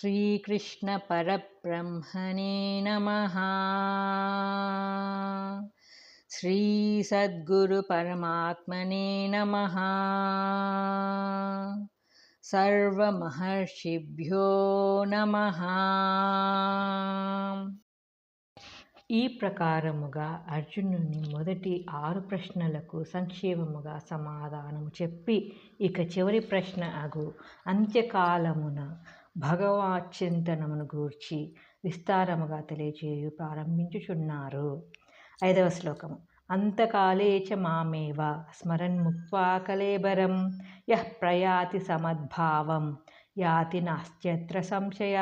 श्रीकृष्णपरब्रह्मणे नमः श्रीसद्गुरुपरमात्मने नमः సర్వమహర్షిభ్యో నమ ఈ ప్రకారముగా అర్జునుని మొదటి ఆరు ప్రశ్నలకు సంక్షేమముగా సమాధానము చెప్పి ఇక చివరి ప్రశ్న అగు అంత్యకాలమున భగవాచింతనమును గూర్చి విస్తారముగా తెలియజేయు ప్రారంభించుచున్నారు. ఐదవ శ్లోకము. అంతకాలే చ మామేవ స్మరన్ముక్త్వా కలేబరం యః ప్రయాతి సమద్భావం యాతి నాస్త్యత్ర సంశయ.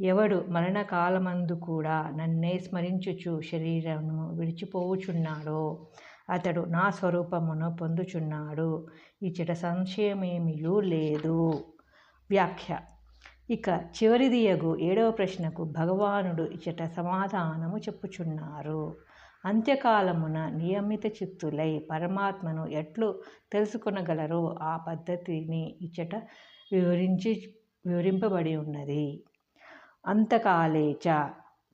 ఎవడు మరణకాలమందు కూడా నన్నే స్మరించుచు శరీరమును విడిచిపోవుచున్నాడో అతడు నా స్వరూపమును పొందుచున్నాడు. ఇచ్చట సంశయమేమియూ లేదు. వ్యాఖ్య. ఇక చివరిదియగు ఏడవ ప్రశ్నకు భగవానుడు ఇచ్చట సమాధానము చెప్పుచున్నారు. అంత్యకాలమున నియమిత చిత్తులై పరమాత్మను ఎట్లు తెలుసుకొనగలరో ఆ పద్ధతిని ఇచ్చట వివరించి వివరింపబడి ఉన్నది. అంతకాలేచ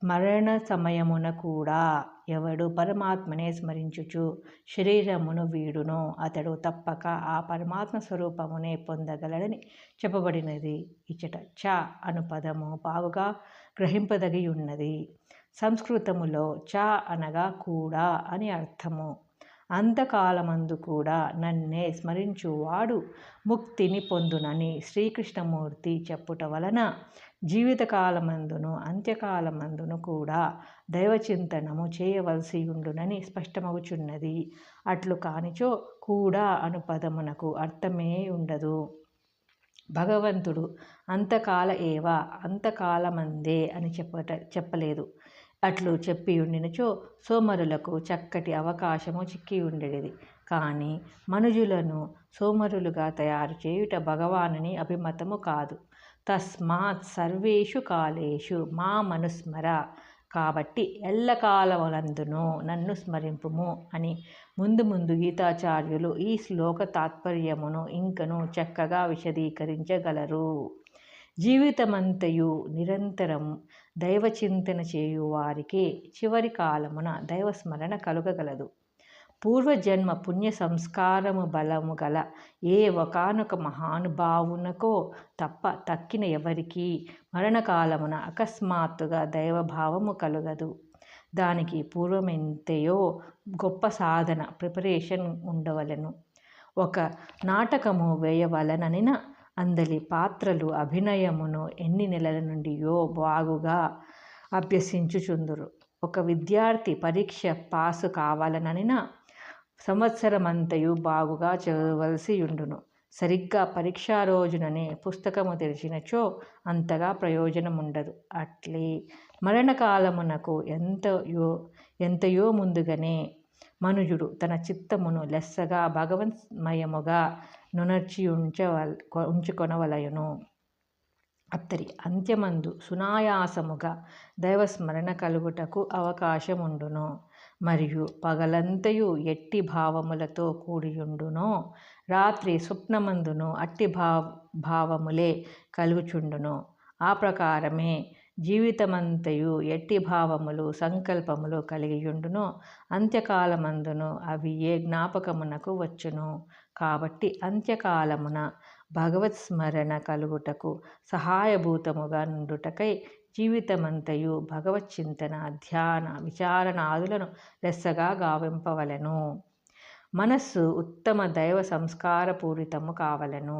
మరణ సమయమున కూడా ఎవడు పరమాత్మనే స్మరించుచు శరీరమును వీడును అతడు తప్పక ఆ పరమాత్మ స్వరూపమునే పొందగలడని చెప్పబడినది. ఇచ్చట చ అను పదము బాగుగా గ్రహింపదగి ఉన్నది సంస్కృతములో చ అనగా కూడా అని అర్థము. అంతకాలమందు కూడా నన్నే స్మరించువాడు ముక్తిని పొందునని శ్రీకృష్ణమూర్తి చెప్పుట వలన జీవితకాలమందును అంత్యకాలమందును కూడా దైవచింతనము చేయవలసి ఉండునని స్పష్టమవుచున్నది అట్లు కానిచో కూడా అను పదమునకు అర్థమే ఉండదు. భగవంతుడు అంతకాల ఏవా అంతకాలమందే అని చెప్పట చెప్పలేదు. అట్లు చెప్పి ఉండినచో సోమరులకు చక్కటి అవకాశము చిక్కి ఉండేది కానీ మనుజులను సోమరులుగా తయారు చేయుట భగవానుని అభిమతము కాదు. తస్మాత్ సర్వేషు కాలేషు మా మనుస్మర. కాబట్టి ఎల్లకాలములందును నన్ను స్మరింపుము అని ముందు ముందు గీతాచార్యులు ఈ శ్లోక తాత్పర్యమును ఇంకను చక్కగా విశదీకరించగలరు. జీవితమంతయు నిరంతరం దైవచింతన చేయువారికి చివరి కాలమున దైవస్మరణ కలుగగలదు. పూర్వజన్మ పుణ్య సంస్కారము బలము గల ఏ ఒకనొక మహానుభావునకో తప్ప తక్కిన ఎవరికీ మరణకాలమున అకస్మాత్తుగా దైవభావము కలుగదు. దానికి పూర్వమెంతయో గొప్ప సాధన ప్రిపరేషన్ ఉండవలను. ఒక నాటకము వేయవలననిన అందలి పాత్రలు అభినయమును ఎన్ని నెలల నుండియో బాగుగా అభ్యసించుచుందురు. ఒక విద్యార్థి పరీక్ష పాసు కావాలననిన సంవత్సరమంతయు బాగుగా చదవలసి ఉండును సరిగ్గా పరీక్షా రోజుననే పుస్తకము తెరిచినచో అంతగా ప్రయోజనం ఉండదు అట్లే మరణకాలమునకు ఎంతయో ఎంతయో ముందుగానే మనుజుడు తన చిత్తమును లెస్సగా భగవన్మయముగా నునర్చి ఉంచవల్ ఉంచుకొనవలయును. అత్తరి అంత్యమందు సునాయాసముగా దైవస్మరణ కలుగుటకు అవకాశముండును. మరియు పగలంతయు ఎట్టి భావములతో కూడియుండునో రాత్రి స్వప్నమందును అట్టి భావ భావములే కలుగుచుండును. ఆ ప్రకారమే జీవితమంతయు ఎట్టి భావములు సంకల్పములు కలిగియుండునో అంత్యకాలమందును అవి ఏ జ్ఞాపకమునకు వచ్చును. కాబట్టి అంత్యకాలమున భగవత్ స్మరణ కలుగుటకు సహాయభూతముగా నుండుటకై జీవితమంతయు భగవచ్చింతన ధ్యాన విచారణాదులను లెస్సగా గావింపవలెను. మనస్సు ఉత్తమ దైవ సంస్కారపూరితము కావలను.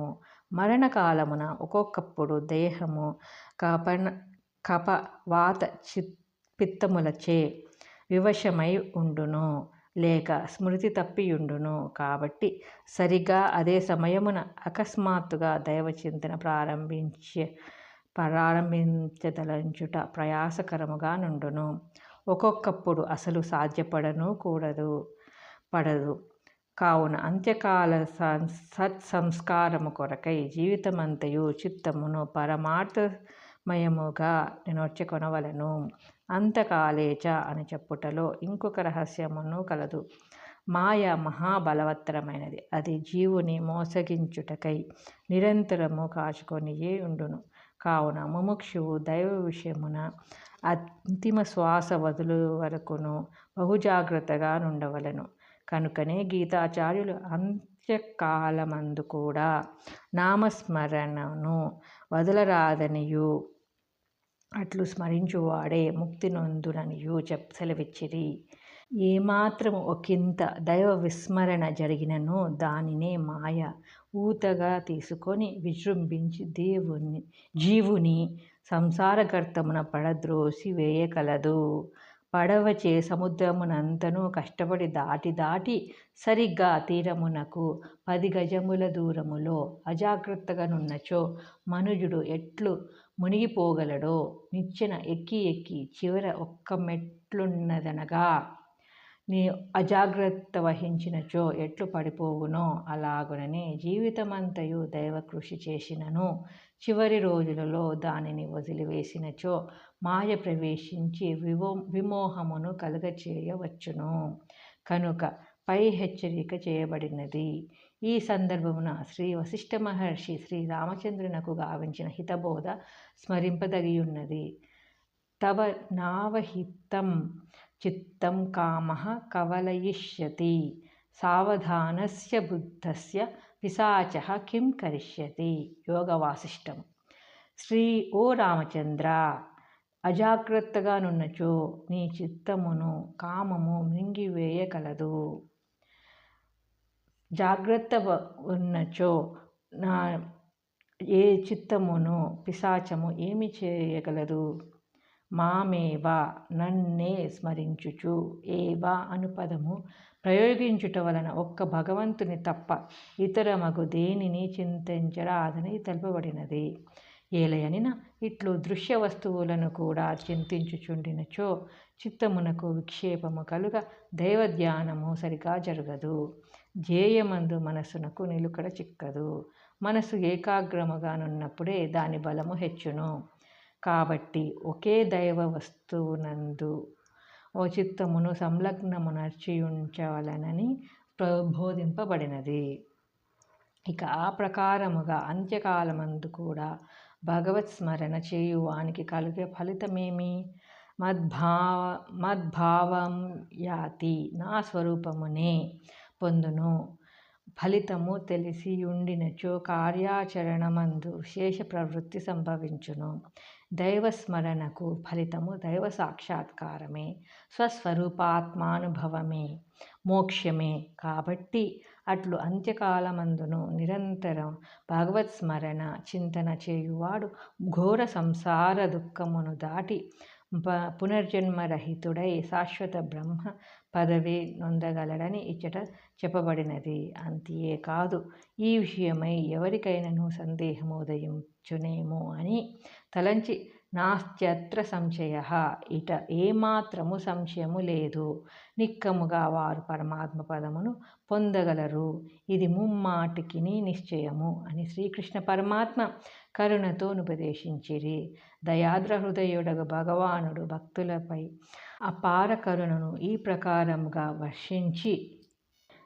మరణకాలమున ఒక్కొక్కప్పుడు దేహము కపన కప వాత చి పిత్తములచే వివశమై ఉండును లేక స్మృతి తప్పియుండును కాబట్టి సరిగా అదే సమయమున అకస్మాత్తుగా దైవచింతన ప్రారంభించే ప్రారంభించదలంచుట ప్రయాసకరముగా నుండును. ఒక్కొక్కప్పుడు అసలు సాధ్యపడను కూడదు పడదు. కావున అంత్యకాల సత్సంస్కారము కొరకై జీవితమంతయు చిత్తమును పరమార్థమయముగా నినొచ్చుకొనవలను అంతకాలేచ అని చెప్పుటలో ఇంకొక రహస్యమును కలదు. మాయ మహాబలవత్తరమైనది. అది జీవుని మోసగించుటకై నిరంతరము కాచుకొనియే ఉండును. కావున ముముక్షువు దైవ విషయమున అంతిమ శ్వాస వదులు వరకును బహుజాగ్రత్తగా నుండవలను. కనుకనే గీతాచార్యులు అంత్యకాలమందు కూడా నామస్మరణను వదలరాదనియు. అట్లు స్మరించువాడే ముక్తి నొందుననియు చెప్ సెలవిచ్చిరి. ఏమాత్రము ఒకంత దైవ విస్మరణ జరిగినను దానినే మాయ ఊతగా తీసుకొని విజృంభించి దేవుని జీవుని సంసారగర్తమున పడద్రోసి వేయకలదు. పడవచే సముద్రమునంతను కష్టపడి దాటి దాటి సరిగ్గా తీరమునకు పది గజముల దూరములో అజాగ్రత్తగా నున్నచో మనుజుడు ఎట్లు మునిగిపోగలడో నిచ్చెన ఎక్కి ఎక్కి చివర ఒక్క మెట్లున్నదనగా నీ అజాగ్రత్త వహించినచో ఎట్లు పడిపోవునో అలాగునని జీవితమంతయు దైవ కృషి చేసినను. చివరి రోజులలో దానిని వదిలివేసినచో మాయ ప్రవేశించి వివో విమోహమును కలుగచేయవచ్చును. కనుక పై హెచ్చరిక చేయబడినది. ఈ సందర్భమున శ్రీ వశిష్ఠ మహర్షి శ్రీ రామచంద్రునకు గావించిన హితబోధ స్మరింపదగియున్నది. తవ నావహితం చిత్తం కామ కవలయిష్యతి సావధానస్య బుద్ధస్య పిశాచ కిం కరిష్యతి యోగవాసిష్టం శ్రీ ఓ రామచంద్ర అజాగ్రత్తగా నున్నచో నీ చిత్తమును కామము మింగివేయగలదు జాగ్రత్త ఉన్నచో నా ఏ చిత్తమును పిశాచము ఏమి చేయగలదు మామేవా నన్నే స్మరించుచు ఏవా అను పదము ప్రయోగించుట వలన ఒక్క భగవంతుని తప్ప ఇతర మగు దేనిని చింతించరాదని తెలుపబడినది. ఏలయనిన ఇట్లు దృశ్య వస్తువులను కూడా చింతించుచుండినచో చిత్తమునకు విక్షేపము కలుగ దైవధ్యానము సరిగా జరగదు. జేయమందు మనసునకు నిలుకడ చిక్కదు. మనసు ఏకాగ్రముగానున్నప్పుడే దాని బలము హెచ్చును. కాబట్టి ఒకే దైవ వస్తువునందు ఓ చిత్తమును సంలగ్నమునర్చియుంచవలనని ప్రబోధింపబడినది ఇక ఆ ప్రకారముగా అంత్యకాలమందు కూడా భగవత్ స్మరణ చేయువానికి కలిగే ఫలితమేమి? మద్భావ మద్భావం యాతి నా స్వరూపమునే పొందును. ఫలితము తెలిసి ఉండినచో కార్యాచరణమందు విశేష ప్రవృత్తి సంభవించును. దైవస్మరణకు ఫలితము దైవ సాక్షాత్కారమే స్వస్వరూపాత్మానుభవమే మోక్షమే. కాబట్టి అట్లు అంత్యకాలమందును నిరంతరం భగవత్ స్మరణ చింతన చేయువాడు ఘోర సంసార దుఃఖమును దాటి పునర్జన్మరహితుడై శాశ్వత బ్రహ్మ పదవి నొందగలడని ఇచ్చట చెప్పబడినది. అంతే కాదు ఈ విషయమై ఎవరికైనాను సందేహము ఉదయించునేమో అని తలంచి నాస్త్యత్ర సంశయ. ఇట ఏమాత్రము సంశయము లేదు. నిక్కముగా వారు పరమాత్మ పదమును పొందగలరు. ఇది ముమ్మాటికి నిశ్చయము అని శ్రీకృష్ణ పరమాత్మ కరుణతో ఉపదేశించిరి. దయాద్ర హృదయుడగు భగవానుడు భక్తులపై అపార కరుణను ఈ ప్రకారముగా వర్షించి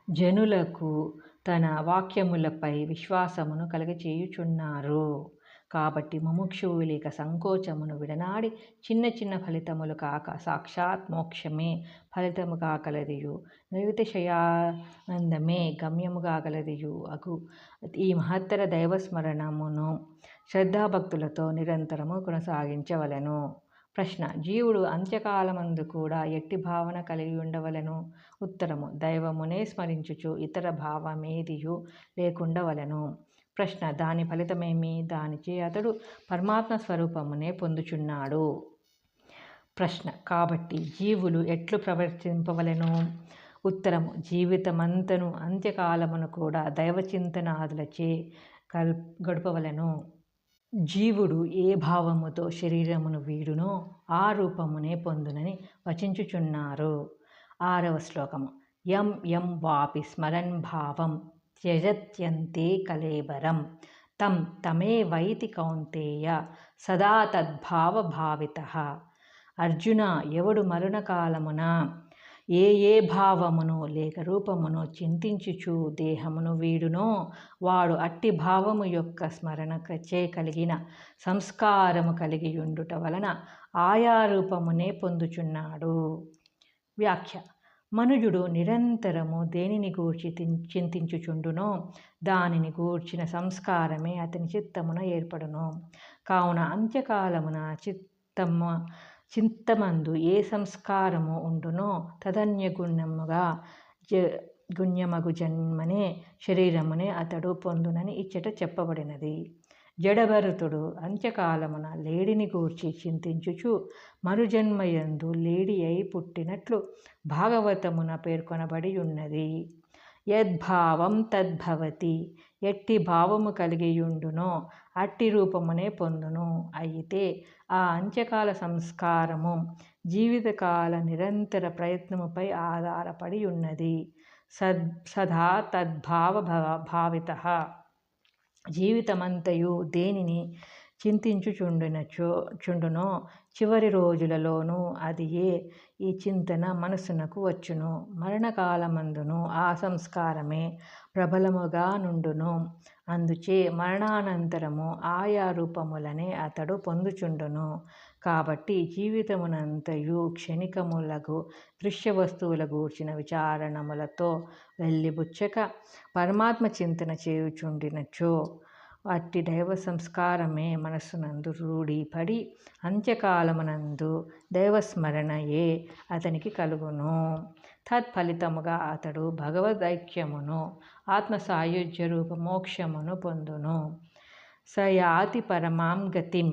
జనులకు తన వాక్యములపై విశ్వాసమును కలగచేయుచున్నారు. కాబట్టి ముముక్షువు లేక సంకోచమును విడనాడి చిన్న చిన్న ఫలితములు కాక సాక్షాత్ మోక్షమే. ఫలితము కాగలదియు నిర్వితశయానందమే గమ్యము కాగలదియు అగు. ఈ మహత్తర దైవస్మరణమును శ్రద్ధాభక్తులతో నిరంతరము కొనసాగించవలను. ప్రశ్న. జీవుడు అంత్యకాలమందు కూడా ఎట్టి భావన కలిగి ఉండవలను? ఉత్తరము. దైవమునే స్మరించుచు ఇతర భావమేదియు లేకుండవలను. ప్రశ్న. దాని ఫలితమేమి? దానిచే అతడు పరమాత్మ స్వరూపమునే పొందుచున్నాడు. ప్రశ్న. కాబట్టి జీవులు ఎట్లు ప్రవర్తింపవలను? ఉత్తరము. జీవితమంతను అంత్యకాలమును కూడా దైవచింతనాదులచే కల్ గడపవలను. జీవుడు ఏ భావముతో శరీరమును వీడునో ఆ రూపమునే పొందునని వచించుచున్నారు. ఆరవ శ్లోకము. యం యం వాపి స్మరన్ భావం. త్యజత్యంతే కలేబరం తం తమే వైతి కౌంతేయ సదా తద్భావభావిత అర్జున ఎవడు మరుణకాలమున? ఏ ఏ భావమును లేక రూపమును చింతించుచు దేహమును వీడునో వాడు అట్టి భావము యొక్క స్మరణ చే కలిగిన సంస్కారము కలిగి ఉండుట వలన ఆయా రూపమునే పొందుచున్నాడు. వ్యాఖ్య మనుజుడు నిరంతరము దేనిని గూర్చి చింతించుచుండునో దానిని గూర్చిన సంస్కారమే అతని చిత్తమున ఏర్పడును. కావున అంత్యకాలమున చిత్తమ్మ చింతమందు ఏ సంస్కారము ఉండునో తదన్యగుణముగా జ గుణ్యమగు జన్మనే శరీరమునే అతడు పొందునని ఇచ్చట చెప్పబడినది. జడభరతుడు అంత్యకాలమున లేడిని గూర్చి చింతించుచు మరుజన్మయందు లేడి అయి పుట్టినట్లు భాగవతమున పేర్కొనబడి ఉన్నది యద్భావం తద్భవతి ఎట్టి భావము కలిగియుండునో అట్టి రూపమునే పొందును. అయితే ఆ అంత్యకాల సంస్కారము జీవితకాల నిరంతర ప్రయత్నముపై ఆధారపడి ఉన్నది సద్ సదా తద్భావ భావిత. జీవితమంతయు దేనిని చింతించుచుండునచో చుండునో చివరి రోజులలోనూ అది ఏ ఈ చింతన మనసునకు వచ్చును. మరణకాలమందును ఆ సంస్కారమే ప్రబలముగా నుండును. అందుచే మరణానంతరము ఆయా రూపములనే అతడు పొందుచుండును. కాబట్టి జీవితమునంతయు క్షణికములకు దృశ్య వస్తువుల గూర్చిన విచారణములతో వెళ్ళిబుచ్చక పరమాత్మ చింతన చేయుచుండినచో అట్టి దైవ సంస్కారమే మనస్సునందు రూఢిపడి అంత్యకాలమునందు దైవస్మరణయే అతనికి కలుగును. తత్ఫలితముగా అతడు భగవదైక్యమును ఆత్మ సాయుధ్య రూప మోక్షమును పొందును. సయాతి పరమాం గతిం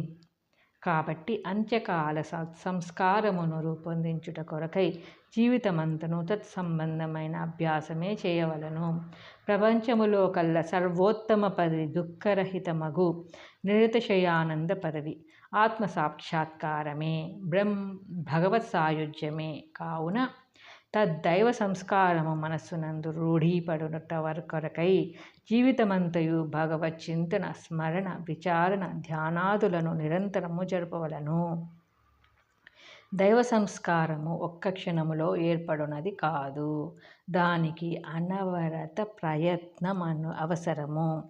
కాబట్టి అంత్యకాల సంస్కారమును రూపొందించుట కొరకై జీవితమంతను తత్సంబంధమైన అభ్యాసమే చేయవలను. ప్రపంచములో కల్ల సర్వోత్తమ పదవి దుఃఖరహితమగు నిరతశయానంద పదవి. ఆత్మ సాక్షాత్కారమే బ్రహ్మ భగవత్ సాయుధ్యమే. కావున తద్దైవ సంస్కారము మనస్సునందు రూఢీపడుట కొరకై జీవితమంతయు భగవత్ చింతన స్మరణ విచారణ ధ్యానాదులను నిరంతరము జరపవలను. దైవ సంస్కారము ఒక్క క్షణములో ఏర్పడునది కాదు. దానికి అనవరత ప్రయత్నమను అవసరము.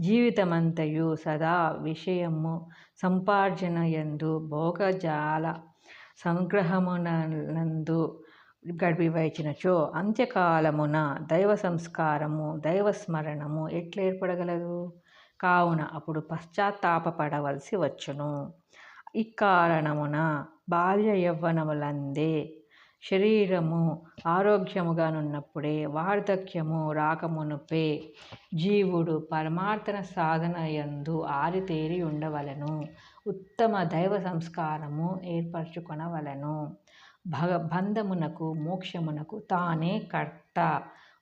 జీవితమంతయు సదా విషయము సంపార్జన ఎందు భోగజాల సంగ్రహమునందు గడిపివచ్చినచో అంత్యకాలమున దైవ సంస్కారము దైవ స్మరణము ఎట్లేర్పడగలదు? కావున అప్పుడు పశ్చాత్తాపడవలసి వచ్చును. ఇక్కారణమున బాల్య యవ్వనములందే శరీరము ఆరోగ్యముగానున్నప్పుడే వార్ధక్యము రాకమునుపే జీవుడు పరమార్థన సాధన యందు ఆరితేరి ఉండవలను. ఉత్తమ దైవ సంస్కారము ఏర్పరచుకొనవలను. భగ బంధమునకు మోక్షమునకు తానే కర్త.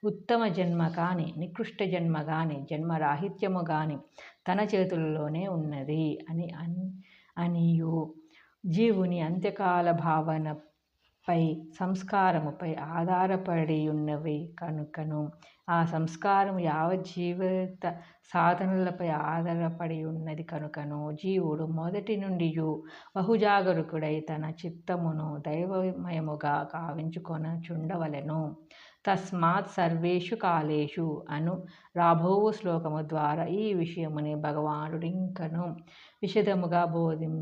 ఉత్తమ జన్మ కాని నికృష్ట జన్మ కాని జన్మరాహిత్యము కాని తన చేతుల్లోనే ఉన్నది అని అనియు. జీవుని అంత్యకాల భావనపై సంస్కారముపై ఆధారపడి ఉన్నవి కనుకను. ఆ సంస్కారం యావజ్జీవిత సాధనలపై ఆధారపడి ఉన్నది కనుకను జీవుడు మొదటి నుండి బహుజాగరుకుడై తన చిత్తమును దైవమయముగా చుండవలెను తస్మాత్ సర్వేషు కాలేషు అను రాబోవు శ్లోకము ద్వారా ఈ విషయముని భగవానుడింకను బోధిం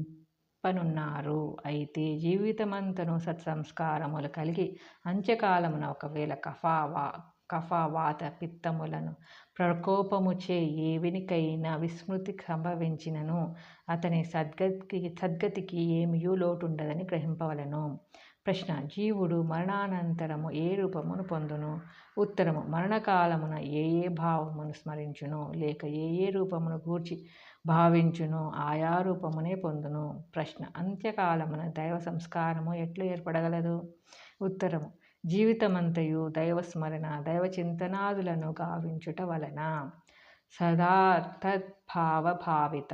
పనున్నారు అయితే జీవితమంతను సత్సంస్కారములు కలిగి అంత్యకాలమున ఒకవేళ కఫావా కఫవాత పిత్తములను. ప్రకోపముచే ఏవినికైనా విస్మృతి సంభవించినను. అతని సద్గతికి సద్గతికి ఏమియూ లోటుండదని గ్రహింపవలను. ప్రశ్న జీవుడు మరణానంతరము ఏ రూపమును పొందును? ఉత్తరము మరణకాలమున ఏ ఏ భావమును స్మరించును? లేక ఏ ఏ రూపమును గూర్చి భావించును? ఆయా రూపమునే పొందును. ప్రశ్న అంత్యకాలమున దైవ సంస్కారము ఎట్లు ఏర్పడగలదు? ఉత్తరము జీవితమంతయు దైవస్మరణ దైవచింతనాదులను గావించుట వలన సదా తద్భావభావిత